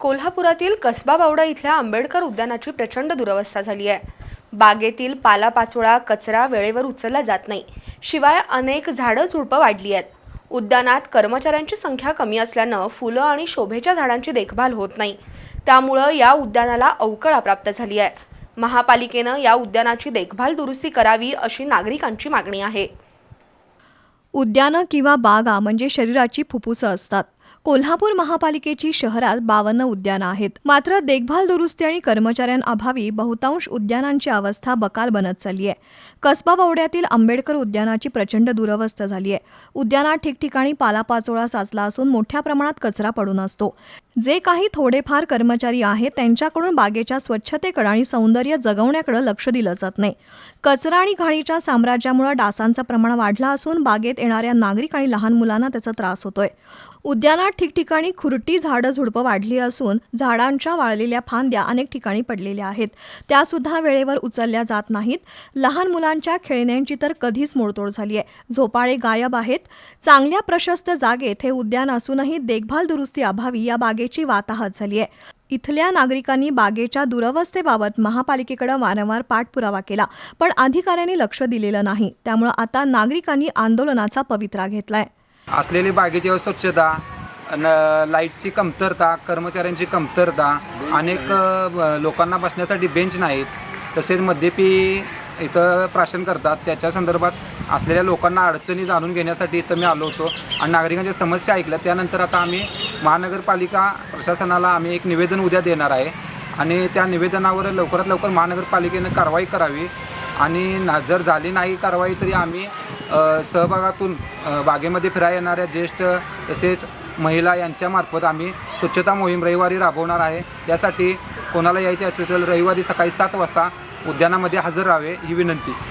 कोल्हापुरातील कसबा बावडा इथल्या आंबेडकर उद्यानाची प्रचंड दुरवस्था झाली आहे. बागेतील पालापाचोळा कचरा वेळेवर उचलला जात नाही. शिवाय अनेक झाडं झुडपं वाढली आहेत. उद्यानात कर्मचाऱ्यांची संख्या कमी असल्यानं फुलं आणि शोभेच्या झाडांची देखभाल होत नाही. त्यामुळं या उद्यानाला अवकळा प्राप्त झाली आहे. महापालिकेनं या उद्यानाची देखभाल दुरुस्ती करावी अशी नागरिकांची मागणी आहे. उद्यानं किंवा बागा म्हणजे शरीराची फुफ्फुसं असतात. कोल्हापूर महापालिकेची शहरात बावन्न उद्यानं आहेत. मात्र देखभाल दुरुस्ती आणि कर्मचाऱ्यांअभावी बहुतांश उद्यानांची अवस्था बकाल बनत चालली आहे कसबा बावड्यातील आंबेडकर उद्यानाची प्रचंड दुरवस्था झाली आहे उद्यानात ठिकठिकाणी पालापाचोळा साचला असून मोठ्या प्रमाणात कचरा पडून असतो. जे काही थोडेफार कर्मचारी आहेत त्यांच्याकडून बागेच्या स्वच्छतेकडे आणि सौंदर्य जगवण्याकडे लक्ष दिलं जात नाही. कचरा आणि घाणीच्या साम्राज्यामुळे डासांचं प्रमाण वाढलं असून बागेत येणाऱ्या नागरिक आणि लहान मुलांना त्याचा त्रास होतोय. उद्यानात ठिकठिकाणी खुरटी झाडं झुडपं वाढली असून झाडांच्या वाळलेल्या फांद्या अनेक ठिकाणी पडलेल्या आहेत. त्यासुद्धा वेळेवर उचलल्या जात नाहीत. लहान मुलांच्या खेळण्यांची तर कधीच मोडतोड झाली आहे. झोपाळे गायब आहेत. चांगल्या प्रशस्त जागेत हे उद्यान असूनही देखभाल दुरुस्ती अभावी या बागेची वाताहत झाली आहे. इथल्या नागरिकांनी बागेच्या दुरवस्थेबाबत महापालिकेकडे वारंवार पाठपुरावा केला पण अधिकाऱ्यांनी लक्ष दिलेलं नाही. त्यामुळे आता नागरिकांनी आंदोलनाचा पवित्रा घेतलाय. असलेली बागेची स्वच्छता न लाईटची कमतरता कर्मचाऱ्यांची कमतरता अनेक लोकांना बसण्यासाठी बेंच नाहीत. तसेच मद्यपी इथं प्राशन करतात. त्याच्या संदर्भात असलेल्या लोकांना अडचणी जाणून घेण्यासाठी इथं मी आलो होतो. आणि नागरिकांच्या समस्या ऐकल्या त्यानंतर आता आम्ही महानगरपालिका प्रशासनाला आम्ही एक निवेदन उद्या देणार आहे. आणि त्या निवेदनावर लवकरात लवकर महानगरपालिकेनं कारवाई करावी. आणि ना जर झाली नाही कारवाई तरी आम्ही सहभागातून बागेमध्ये फिरायला येणाऱ्या ज्येष्ठ तसेच महिला यांच्यामार्फत आम्ही स्वच्छता मोहीम रविवारी राबवणार आहे. यासाठी कोणाला यायचे असेल तर रविवारी सकाळी सात वाजता उद्यानामध्ये हजर राहावे ही विनंती.